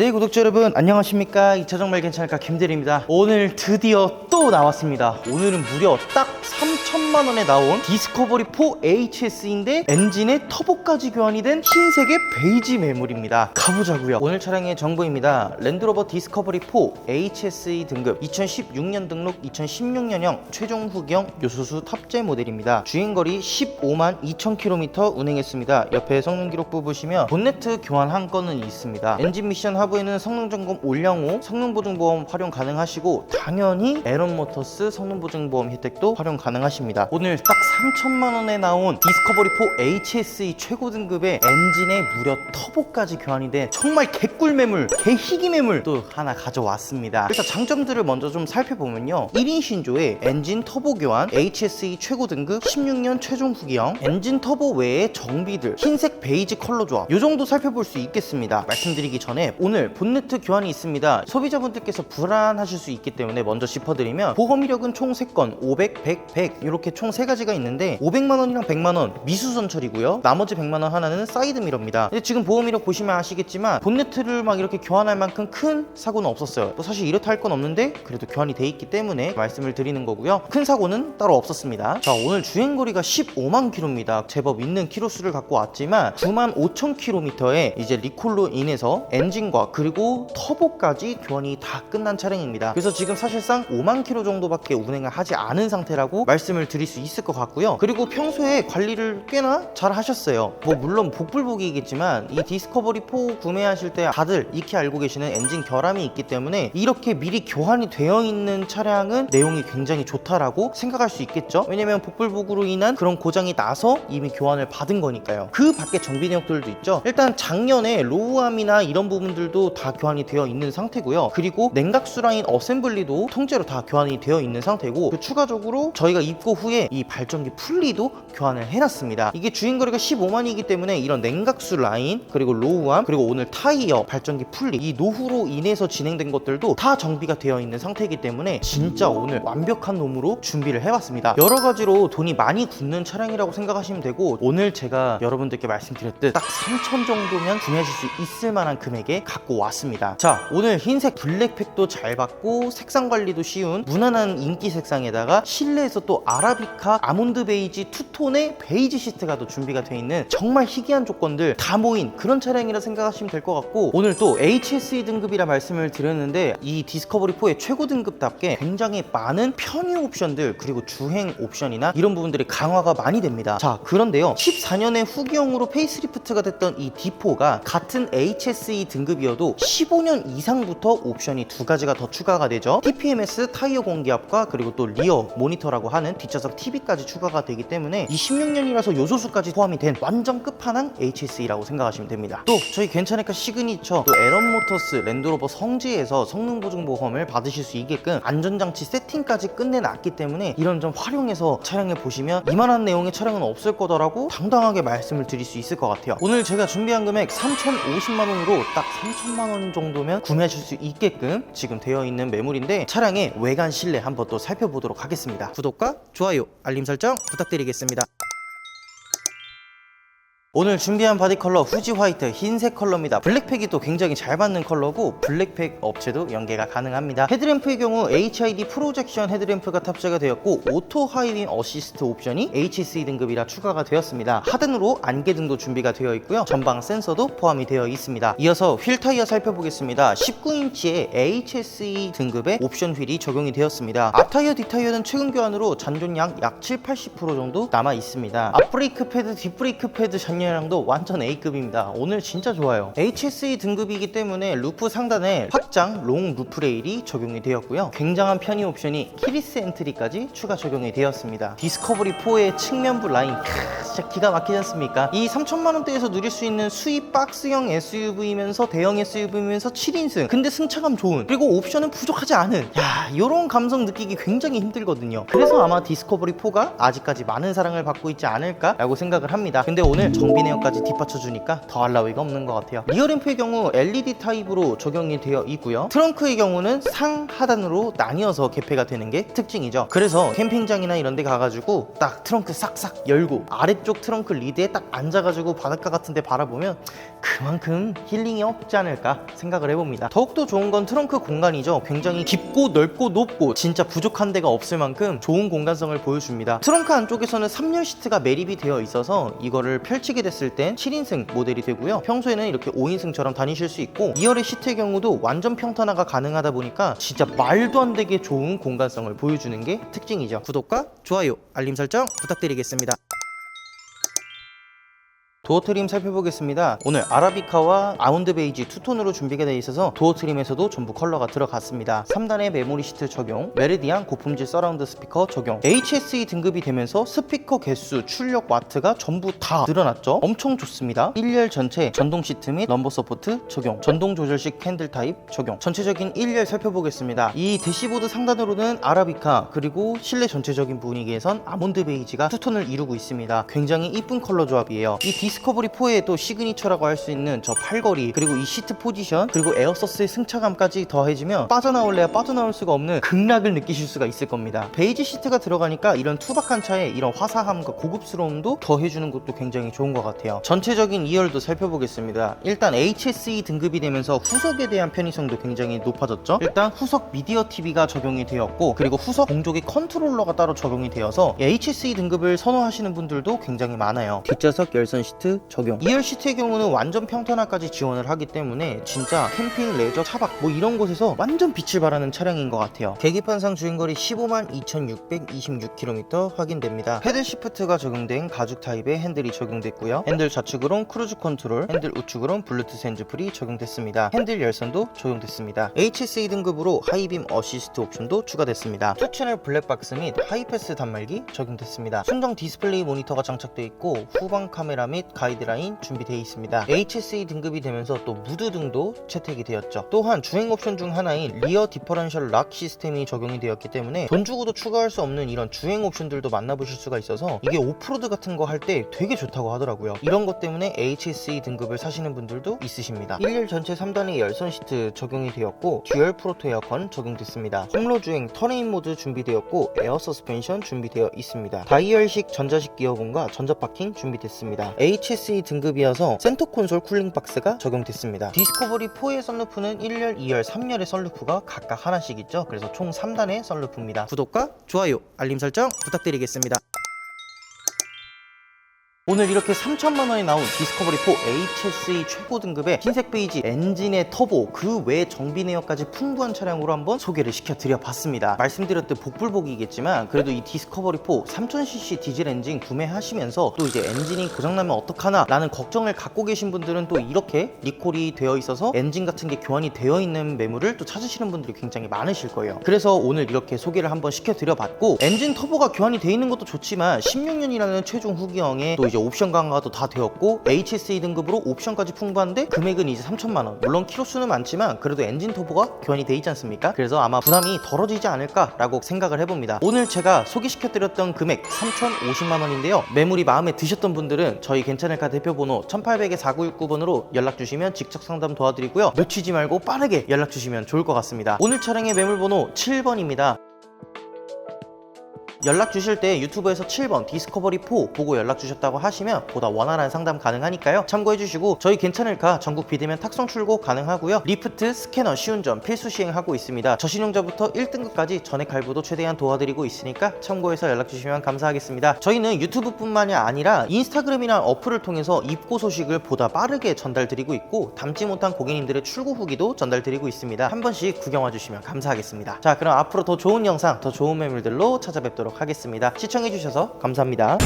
네 구독자 여러분 안녕하십니까? 이차 정말 괜찮을까? 김대리입니다. 오늘 드디어 또 나왔습니다. 오늘은 무려 딱 3천만 원에 나온 디스커버리 4 HS인데 엔진에 터보까지 교환이 된 흰색의 베이지 매물입니다. 가보자고요. 오늘 차량의 정보입니다. 랜드로버 디스커버리 4 HSE 등급 2016년 등록 2016년형 최종 후경 요소수 탑재 모델입니다. 주행거리 15만 2천 km 운행했습니다. 옆에 성능 기록부 보시면 본네트 교환 한 건은 있습니다. 엔진 미션 하부 에는 성능 점검 올량호 성능 보증 보험 활용 가능하시고 당연히 에런 모터스 성능 보증 보험 혜택도 활용 가능하십니다. 오늘 딱 3천만 원에 나온 디스커버리 4 HSE 최고 등급의 엔진에 무려 터보까지 교환이 된 정말 개꿀 매물, 개희귀 매물 또 하나 가져왔습니다. 일단 장점들을 먼저 좀 살펴보면요. 1인 신조의 엔진 터보 교환 HSE 최고 등급 16년 최종 후기형 엔진 터보 외에 정비들 흰색 베이지 컬러 조합 이 정도 살펴볼 수 있겠습니다. 말씀드리기 전에 오늘 본네트 교환이 있습니다. 소비자분들께서 불안하실 수 있기 때문에 먼저 짚어드리면 보험 이력은 총 3건 500, 100, 100 이렇게 총 3가지가 있는데 500만 원이랑 100만 원 미수선 처리고요. 나머지 100만 원 하나는 사이드 미러입니다. 근데 지금 보험 이력 보시면 아시겠지만 본네트를 막 이렇게 교환할 만큼 큰 사고는 없었어요. 뭐 사실 이렇다 할 건 없는데 그래도 교환이 돼 있기 때문에 말씀을 드리는 거고요. 큰 사고는 따로 없었습니다. 자 오늘 주행거리가 15만 킬로입니다. 제법 있는 키로수를 갖고 왔지만 9만 5천 킬로미터에 이제 리콜로 인해서 엔진과 그리고 터보까지 교환이 다 끝난 차량입니다. 그래서 지금 사실상 5만 킬로 정도밖에 운행을 하지 않은 상태라고 말씀을 드릴 수 있을 것 같고요. 그리고 평소에 관리를 꽤나 잘 하셨어요. 뭐 물론 복불복이겠지만 이 디스커버리 4 구매하실 때 다들 익히 알고 계시는 엔진 결함이 있기 때문에 이렇게 미리 교환이 되어 있는 차량은 내용이 굉장히 좋다라고 생각할 수 있겠죠. 왜냐면 복불복으로 인한 그런 고장이 나서 이미 교환을 받은 거니까요. 그 밖에 정비 내역들도 있죠. 일단 작년에 로우암이나 이런 부분들 도 다 교환이 되어 있는 상태고요. 그리고 냉각수 라인 어셈블리도 통째로 다 교환이 되어 있는 상태고 그 추가적으로 저희가 입고 후에 이 발전기 풀리도 교환을 해놨습니다. 이게 주행거리가 15만이기 때문에 이런 냉각수 라인 그리고 로우암 그리고 오늘 타이어 발전기 풀리 이 노후로 인해서 진행된 것들도 다 정비가 되어 있는 상태이기 때문에 진짜 오늘 완벽한 놈으로 준비를 해봤습니다. 여러 가지로 돈이 많이 굳는 차량이라고 생각하시면 되고 오늘 제가 여러분들께 말씀드렸듯 딱 3천 정도면 구매하실 수 있을 만한 금액에 갖고 왔습니다. 자 오늘 흰색 블랙팩도 잘 받고 색상 관리도 쉬운 무난한 인기 색상에다가 실내에서 또 아라비카 아몬드 베이지 투톤의 베이지 시트가 또 준비가 되어 있는 정말 희귀한 조건들 다 모인 그런 차량이라 생각하시면 될 것 같고 오늘 또 HSE 등급이라 말씀을 드렸는데 이 디스커버리 4의 최고 등급답게 굉장히 많은 편의 옵션들 그리고 주행 옵션이나 이런 부분들이 강화가 많이 됩니다. 자 그런데요 14년에 후기형으로 페이스리프트가 됐던 이 D4가 같은 HSE 등급이 어도 15년 이상부터 옵션이 두 가지가 더 추가가 되죠. TPMS 타이어 공기압과 그리고 또 리어 모니터라고 하는 뒷좌석 TV까지 추가가 되기 때문에 이 16년이라서 요소수까지 포함이 된 완전 끝판왕 HSE라고 생각하시면 됩니다. 또 저희 괜찮으니까 시그니처 또 에런 모터스 랜드로버 성지에서 성능 보증 보험을 받으실 수 있게끔 안전장치 세팅까지 끝내놨기 때문에 이런 점 활용해서 차량을 보시면 이만한 내용의 차량은 없을 거다라고 당당하게 말씀을 드릴 수 있을 것 같아요. 오늘 제가 준비한 금액 3,050만 원으로 딱3 천만 원 정도면 구매하실 수 있게끔 지금 되어 있는 매물인데 차량의 외관 실내 한번 또 살펴보도록 하겠습니다. 구독과 좋아요, 알림 설정 부탁드리겠습니다. 오늘 준비한 바디 컬러 후지 화이트 흰색 컬러입니다. 블랙팩이 또 굉장히 잘 받는 컬러고 블랙팩 업체도 연계가 가능합니다. 헤드램프의 경우 HID 프로젝션 헤드램프가 탑재가 되었고 오토 하이빔 어시스트 옵션이 HSE 등급이라 추가가 되었습니다. 하단으로 안개등도 준비가 되어 있고요. 전방 센서도 포함이 되어 있습니다. 이어서 휠 타이어 살펴보겠습니다. 19인치의 HSE 등급의 옵션 휠이 적용이 되었습니다. 앞타이어 뒷타이어는 최근 교환으로 잔존량 약 7, 80% 정도 남아 있습니다. 앞브레이크 패드, 뒷브레이크 패드 잔 여량도 완전 A급입니다. 오늘 진짜 좋아요. HSE 등급이기 때문에 루프 상단에 확장 롱 루프 레일이 적용이 되었고요. 굉장한 편의 옵션이 키리스 엔트리까지 추가 적용이 되었습니다. 디스커버리 4의 측면부 라인 크, 진짜 기가 막히지 않습니까? 이 3천만 원대에서 누릴 수 있는 수입 박스형 SUV면서 대형 SUV면서 7인승 근데 승차감 좋은 그리고 옵션은 부족하지 않은 야 이런 감성 느끼기 굉장히 힘들거든요. 그래서 아마 디스커버리 4가 아직까지 많은 사랑을 받고 있지 않을까 라고 생각을 합니다. 근데 오늘 정비 내역까지 뒷받쳐주니까 더할 나위가 없는 것 같아요. 리어램프의 경우 LED 타입으로 적용이 되어 있고요. 트렁크의 경우는 상 하단으로 나뉘어서 개폐가 되는 게 특징이죠. 그래서 캠핑장이나 이런 데 가가지고 딱 트렁크 싹싹 열고 아래쪽 트렁크 리드에 딱 앉아가지고 바닷가 같은 데 바라보면 그만큼 힐링이 없지 않을까 생각을 해봅니다. 더욱더 좋은 건 트렁크 공간이죠. 굉장히 깊고 넓고 높고 진짜 부족한 데가 없을 만큼 좋은 공간성을 보여줍니다. 트렁크 안쪽에서는 3열 시트가 매립이 되어 있어서 이거를 펼치게 됐을 땐 7인승 모델이 되고요. 평소에는 이렇게 5인승처럼 다니실 수 있고 2열의 시트의 경우도 완전 평탄화가 가능하다 보니까 진짜 말도 안 되게 좋은 공간성을 보여주는 게 특징이죠. 구독과 좋아요 알림 설정 부탁드리겠습니다 도어 트림 살펴보겠습니다. 오늘 아라비카와 아운드 베이지 투톤으로 준비가 되어 있어서 도어 트림에서도 전부 컬러가 들어갔습니다. 3단의 메모리 시트 적용, 메르디안 고품질 서라운드 스피커 적용, HSE 등급이 되면서 스피커 개수, 출력 와트가 전부 다 늘어났죠. 엄청 좋습니다. 1열 전체 전동 시트 및 럼버 서포트 적용, 전동 조절식 핸들 타입 적용. 전체적인 1열 살펴보겠습니다. 이 대시보드 상단으로는 아라비카 그리고 실내 전체적인 분위기에선 아몬드 베이지가 투톤을 이루고 있습니다. 굉장히 이쁜 컬러 조합이에요. 이 디스 커버리 4의 또 시그니처라고 할 수 있는 저 팔걸이 그리고 이 시트 포지션 그리고 에어서스의 승차감까지 더해지면 빠져나올래야 빠져나올 수가 없는 극락을 느끼실 수가 있을 겁니다. 베이지 시트가 들어가니까 이런 투박한 차에 이런 화사함과 고급스러움도 더해주는 것도 굉장히 좋은 것 같아요. 전체적인 2열도 살펴보겠습니다. 일단 HSE 등급이 되면서 후석에 대한 편의성도 굉장히 높아졌죠. 일단 후석 미디어 TV가 적용이 되었고 그리고 후석 공조기 컨트롤러가 따로 적용이 되어서 HSE 등급을 선호하시는 분들도 굉장히 많아요. 뒷좌석 열선 시트 적용. 2열 시트의 경우는 완전 평탄화까지 지원을 하기 때문에 진짜 캠핑, 레저, 차박 뭐 이런 곳에서 완전 빛을 발하는 차량인 것 같아요. 계기판상 주행거리 15만 2,626km 확인됩니다. 패들 시프트가 적용된 가죽 타입의 핸들이 적용됐고요. 핸들 좌측으론 크루즈 컨트롤, 핸들 우측으론 블루투스 핸즈프리 적용됐습니다. 핸들 열선도 적용됐습니다. HSE 등급으로 하이빔 어시스트 옵션도 추가됐습니다. 투 채널 블랙박스 및 하이패스 단말기 적용됐습니다. 순정 디스플레이 모니터가 장착되어 있고 후방 카메라 및 가이드라인 준비되어 있습니다. HSE 등급이 되면서 또 무드 등도 채택이 되었죠. 또한 주행 옵션 중 하나인 리어 디퍼런셜 락 시스템이 적용이 되었기 때문에 돈 주고도 추가할 수 없는 이런 주행 옵션들도 만나보실 수가 있어서 이게 오프로드 같은 거 할 때 되게 좋다고 하더라고요. 이런 것 때문에 HSE 등급을 사시는 분들도 있으십니다. 1열 전체 3단의 열선 시트 적용이 되었고 듀얼 프로토 에어컨 적용됐습니다. 홈로 주행 터레인 모드 준비되었고 에어 서스펜션 준비되어 있습니다. 다이얼식 전자식 기어봉과 전자 파킹 준비됐습니다. HSE 등급이어서 센터 콘솔 쿨링 박스가 적용됐습니다. 디스커버리 4의 썬루프는 1열, 2열, 3열의 썬루프가 각각 하나씩 있죠. 그래서 총 3단의 썬루프입니다. 구독과 좋아요, 알림 설정 부탁드리겠습니다. 오늘 이렇게 3천만 원에 나온 디스커버리 4 HSE 최고 등급의 흰색 베이지 엔진의 터보 그 외 정비 내역까지 풍부한 차량으로 한번 소개를 시켜드려 봤습니다. 말씀드렸듯 복불복이겠지만 그래도 이 디스커버리 4 3000cc 디젤 엔진 구매하시면서 또 이제 엔진이 고장나면 어떡하나 라는 걱정을 갖고 계신 분들은 또 이렇게 리콜이 되어 있어서 엔진 같은 게 교환이 되어 있는 매물을 또 찾으시는 분들이 굉장히 많으실 거예요. 그래서 오늘 이렇게 소개를 한번 시켜드려 봤고 엔진 터보가 교환이 되어 있는 것도 좋지만 16년이라는 최종 후기형에 또 이제 옵션 강화도 다 되었고 HSE 등급으로 옵션까지 풍부한데 금액은 이제 3천만 원. 물론 키로수는 많지만 그래도 엔진 터보가 교환이 돼 있지 않습니까? 그래서 아마 부담이 덜어지지 않을까라고 생각을 해봅니다. 오늘 제가 소개시켜드렸던 금액 3,050만 원인데요. 매물이 마음에 드셨던 분들은 저희 괜찮을까 대표번호 1800에 4969번으로 연락 주시면 직접 상담 도와드리고요. 놓치지 말고 빠르게 연락 주시면 좋을 것 같습니다. 오늘 차량의 매물번호 7번입니다. 연락 주실 때 유튜브에서 7번 디스커버리 4 보고 연락 주셨다고 하시면 보다 원활한 상담 가능하니까요. 참고해 주시고 저희 괜찮을까 전국 비대면 탁송 출고 가능하고요. 리프트, 스캐너, 시운전 필수 시행하고 있습니다. 저신용자부터 1등급까지 전액 할부도 최대한 도와드리고 있으니까 참고해서 연락 주시면 감사하겠습니다. 저희는 유튜브뿐만이 아니라 인스타그램이나 어플을 통해서 입고 소식을 보다 빠르게 전달드리고 있고 담지 못한 고객님들의 출고 후기도 전달드리고 있습니다. 한 번씩 구경 와주시면 감사하겠습니다. 자 그럼 앞으로 더 좋은 영상, 더 좋은 매물들로 찾아뵙 하겠습니다. 시청해주셔서 감사합니다.